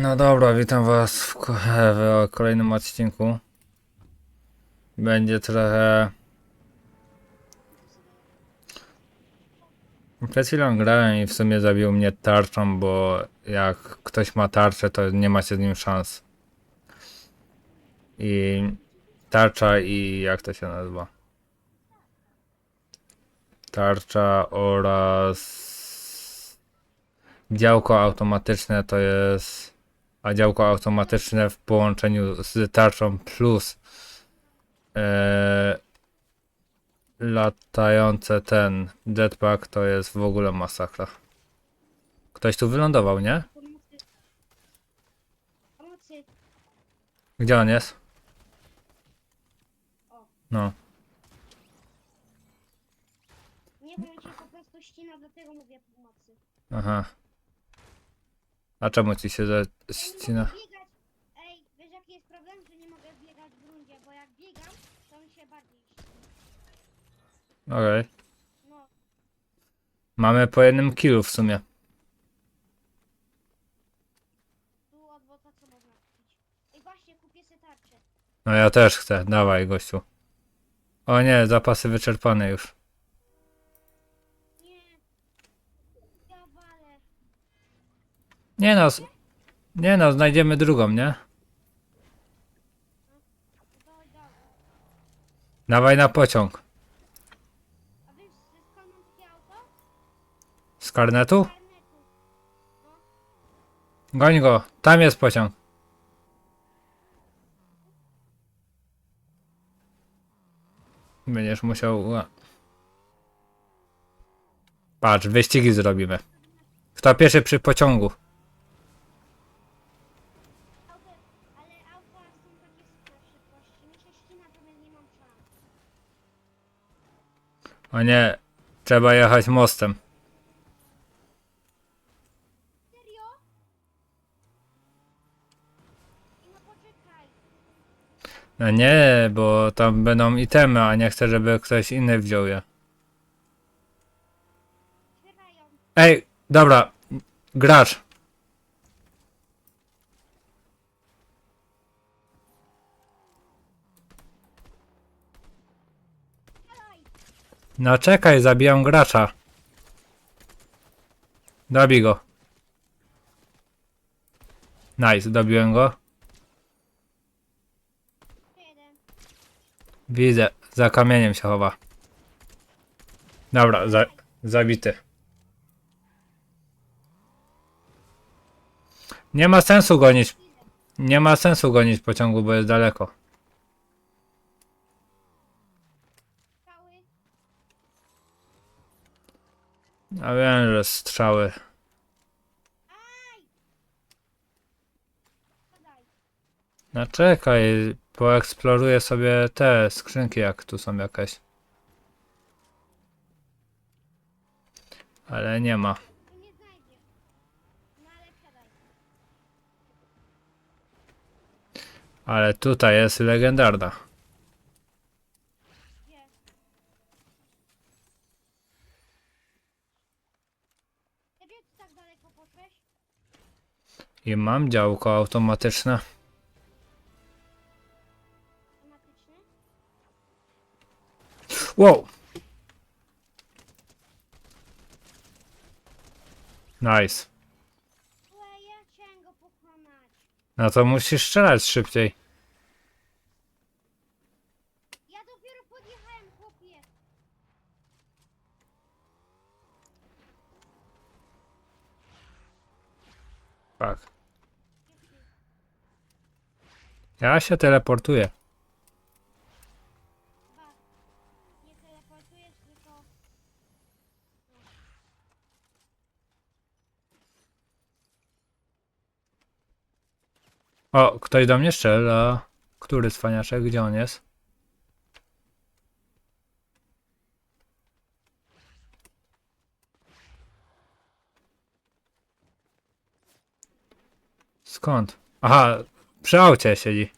No dobra, witam was w, w kolejnym odcinku. Będzie trochę... Przed chwilą grałem i w sumie zabił mnie tarczą, bo jak ktoś ma tarczę, to nie macie z nim szans. I tarcza i jak to się nazywa? Tarcza oraz działko automatyczne to jest, a działko automatyczne w połączeniu z tarczą plus e, latające ten jetpack to jest w ogóle masakra. Ktoś tu wylądował, nie? Gdzie on jest? O. No. Nie wiem, cię po prostu ścina, dlatego mówię pomocy. Aha. A czemu ci się zacina? biegać. Ej, wiesz jaki jest problem, że nie mogę biegać w rundzie, bo jak biegam, to mi się bardziej ścina. Okej. No, Mamy po jednym killu w sumie. tu od bota co można kupić. Ej, właśnie, kupię sobie tarczę. No ja też chcę, dawaj gościu. O nie, zapasy wyczerpane już. Nie. Ja walę. Nie no, nie no, znajdziemy drugą, nie? Dawaj. Na pociąg. Z karnetu? Goń go, tam jest pociąg. Będziesz musiał... Patrz, wyścigi zrobimy. Kto pierwszy przy pociągu? Auto, ale auta są takie na szybkości. Mi się ścina, to więc nie mam szans. O nie, trzeba jechać mostem. No nie, bo tam będą itemy, a nie chcę, żeby ktoś inny wziął je. Ej, dobra, gracz. No czekaj, zabijam gracza. Dobij go. Nice, dobiłem go. Widzę, za kamieniem się chowa. Dobra, za, zabity. Nie ma sensu gonić. Nie ma sensu gonić pociągu, bo jest daleko. Strzały. A wiem, że strzały. No czekaj, poeksploruję sobie te skrzynki, jak tu są jakieś. Ale nie ma. Ale tutaj jest legendarna. Gdzie? Ty wiesz, co tak daleko poszłeś? I mam działko automatyczne. Wow! Nice. No to musisz strzelać szybciej. Ja dopiero podjechałem, chłopie. Tak. Ja się teleportuję. Nie tylko... O, ktoś do mnie strzela. Który cwaniaczek? Gdzie on jest? Skąd? Aha, przy aucie siedzi.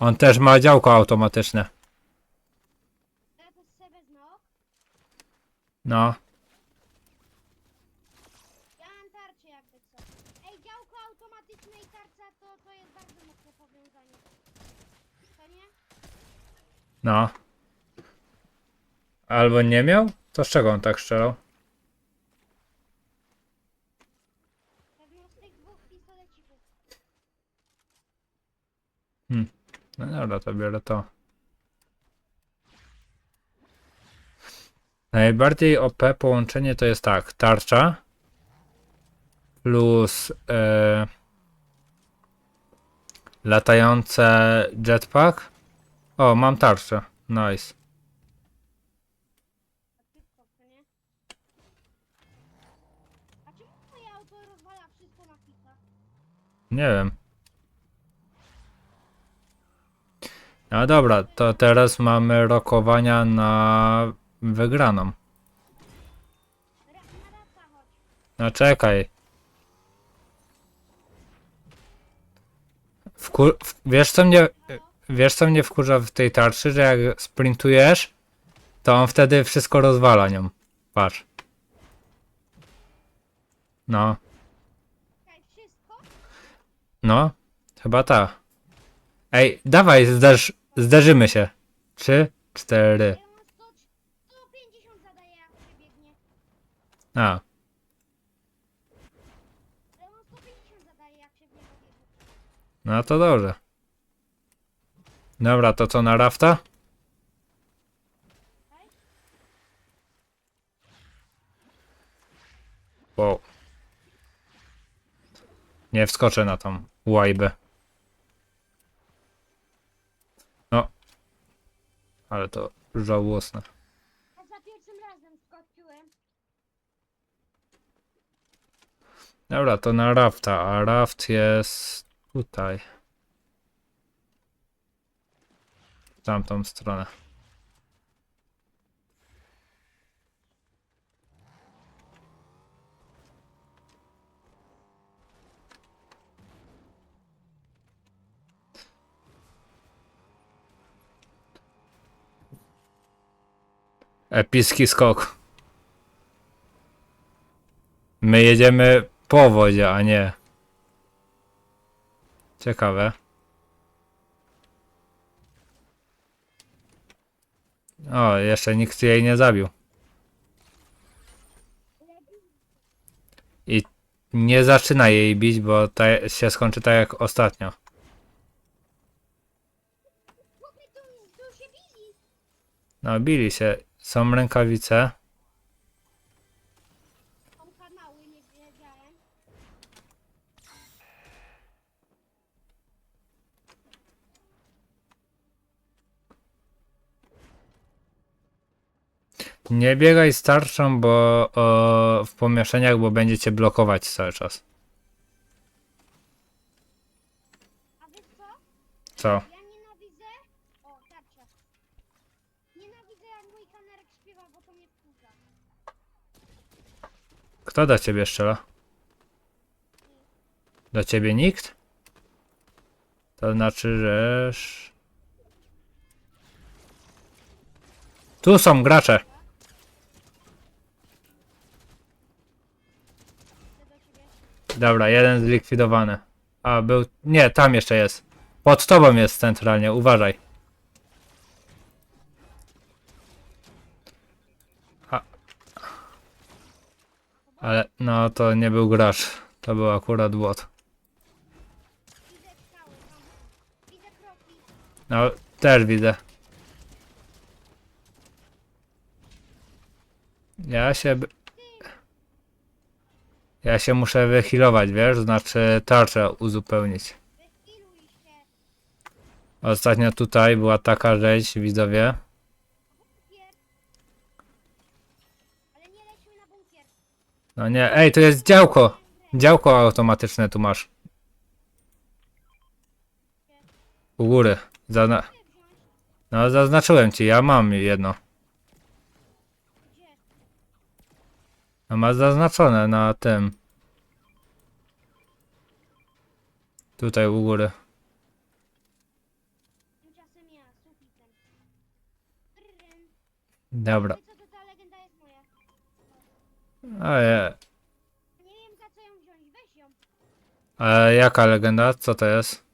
On też ma działko automatyczne. No. Ja mam tarczę automatyczne i to, jest bardzo mocne powiązanie. No. Albo nie miał? To z czego on tak strzelał? No dobra, to biorę to. Najbardziej OP połączenie to jest tak, tarcza plus e, latające jetpack. O, mam tarczę. Nice. A wszystko, to nie? A czemu moje auto rozwala wszystko na hita? Nie wiem. No dobra, to teraz mamy rokowania na wygraną. No czekaj. Wiesz co mnie... Wiesz co mnie wkurza w tej tarczy, że jak sprintujesz, to on wtedy wszystko rozwala nią. Patrz. No, no, chyba ta. Ej, dawaj, zderz... zderzymy się. Trzy, cztery. Ja mam 100, 150 zadaję jak przebiegnie. A, Ja mam 150 zadaję jak przebiegnie. no to dobrze. Dobra, to co na rafta? Wow. Nie wskoczę na tą łajbę. Ale to żałosne. A za pierwszym razem skoczyłem. Dobra, to na rafta, a raft jest tutaj. W tamtą stronę. Epicki skok. My jedziemy po wodzie, a nie. Ciekawe. O, jeszcze nikt jej nie zabił. I nie zaczyna jej bić, bo ta się skończy tak jak ostatnio. No, bili się. Są rękawice. Kanały, nie wiedziałem. Nie biegaj z tarczą, bo o, w pomieszczeniach, bo będziecie blokować cały czas. A wiesz co? Co? Kto do ciebie strzela? Do ciebie nikt? To znaczy, że... Tu są gracze. Dobra, jeden zlikwidowany. A, był... Nie, tam jeszcze jest. Pod tobą jest centralnie, uważaj. Ale, no to nie był gracz. To był akurat kroki. No, też widzę. Ja się... Ja się muszę wyhealować, wiesz? Znaczy tarczę uzupełnić. Ostatnio tutaj była taka rzecz, widzowie. No nie, ej, to jest działko! Działko automatyczne tu masz. U góry. Zazna no zaznaczyłem ci, ja mam jedno. No masz zaznaczone na tym. Tutaj u góry. Dobra. A, je. Nie wiem za co ją wziąć, weź ją. E, jaka legenda? Co to jest?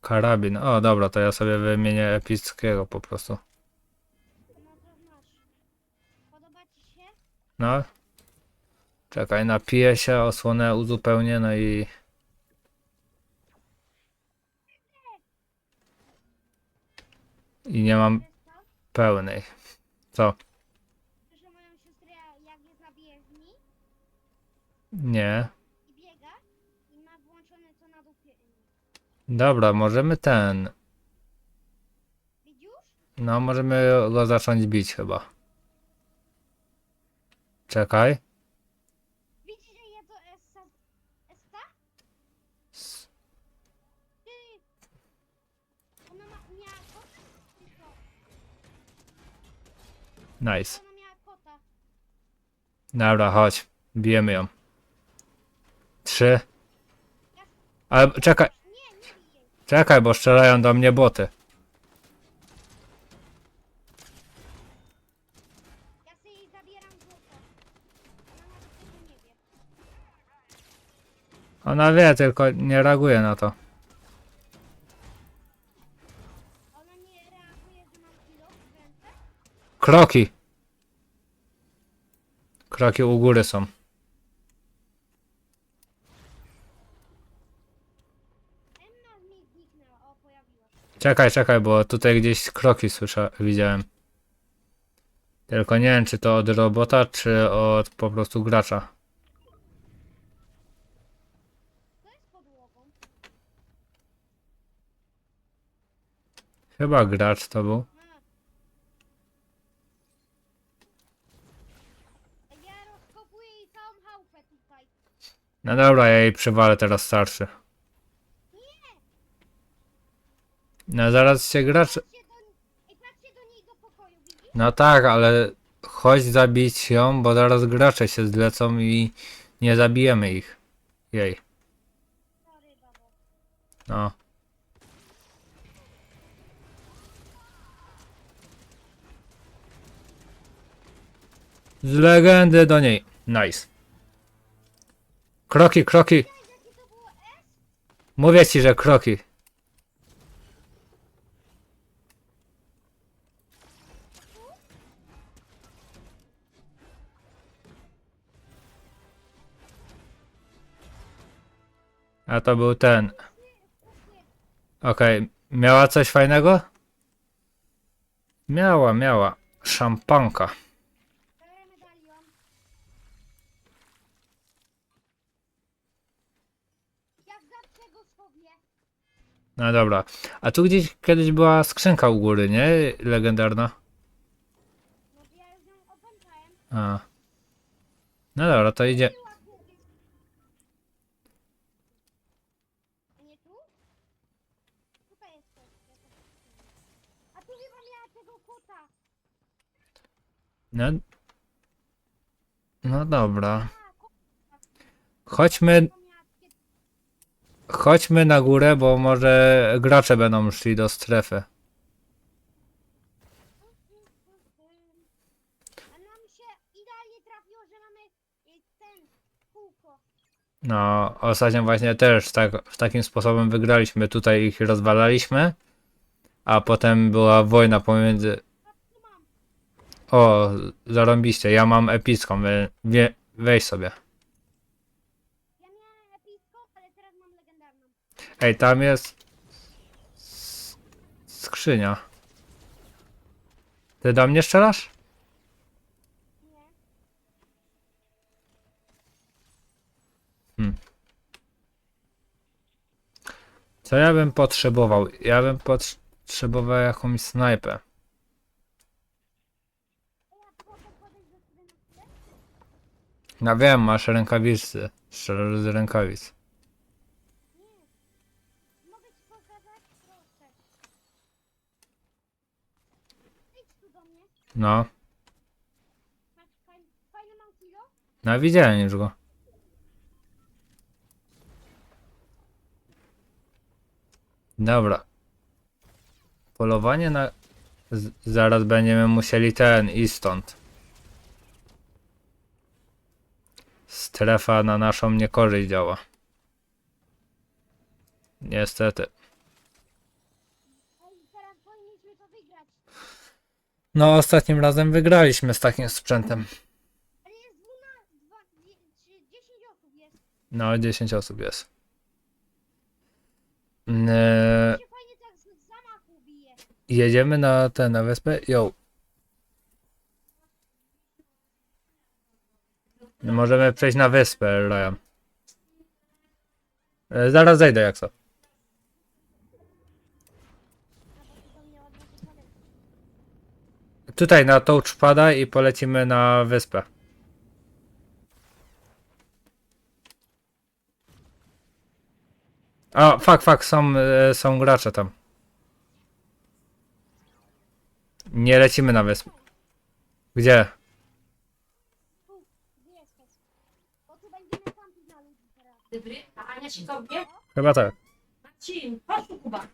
Karabin. O, dobra, to ja sobie wymienię epickiego po prostu. No to masz. Podoba ci się? No. Czekaj, napiję się, osłonę uzupełnię, no i... I nie mam pełnej. Co? Proszę moją siostrę, jak jest na bieżni Nie. i biega i ma włączone co na dupie. Dobra, możemy ten... Widzisz? No, możemy go zacząć bić chyba. Czekaj. Widzisz, że ja to Esta? Esta? Ty! Ona ma, miała kota? Czy co? Nice. Ona miała kota. Dobra, chodź. Bijemy ją. Trzy. Ale czekaj, czekaj, bo strzelają do mnie boty. Ona wie. Tylko nie reaguje na to. Kroki. Kroki u góry są. Czekaj, czekaj, bo tutaj gdzieś kroki słysza, widziałem. Tylko nie wiem, czy to od robota, czy od po prostu gracza. Jest? Chyba gracz to był. No dobra, ja jej przywalę teraz starszy. No zaraz się gracz... No tak, ale chodź zabić ją, bo zaraz gracze się zlecą i nie zabijemy ich. Jej. No. Z legendy do niej. Nice. Kroki, kroki. Mówię ci, że kroki. A to był ten. Okej, miała coś fajnego? Miała, miała. Szampanka. No dobra. A tu gdzieś kiedyś była skrzynka u góry, nie? Legendarna. A. No dobra, to idzie. Była tu. A nie tu? Tutaj jest coś. jakaś skrzynia. A tu chyba miała tego kota. No. No dobra. Chodźmy, chodźmy na górę, bo może gracze będą szli do strefy. No, ostatnio właśnie też tak, takim sposobem wygraliśmy. Tutaj ich rozwalaliśmy, a potem była wojna pomiędzy. O, zarąbiście, ja mam epicką, wie, wie, weź sobie. Ja miałem epicką, ale teraz mam legendarną. Ej, tam jest s- skrzynia. Ty do mnie strzelasz? Nie. Co ja bym potrzebował? Ja bym potrzebował jakąś snajpę. A ja mogę podejść do ciebie na chwilę? No wiem, masz rękawiczki. Strzelasz z rękawic. Tu. No, no widziałem już go. Dobra. Polowanie na... Z zaraz będziemy musieli ten i stąd. Strefa na naszą niekorzyść działa. Niestety. Ej, teraz powinniśmy to wygrać. No, ostatnim razem wygraliśmy z takim sprzętem. Ale jest 12, 2, 3, 10 osób jest. No, 10 osób jest. Eee, jedziemy na tę na wyspę. Yo. Możemy przejść na wyspę, Ryan. E, Zaraz zejdę jak co. Tutaj na touchpada i polecimy na wyspę. A, fuck, fuck, są, e, są gracze tam. Nie lecimy na wyspę. Gdzie? Tu, gdzie jesteś? Bo tu będziemy kampić na ludzi teraz. Dobry, a Ania się kąpie? Chyba tak. Marcin, chodź tu Kuba.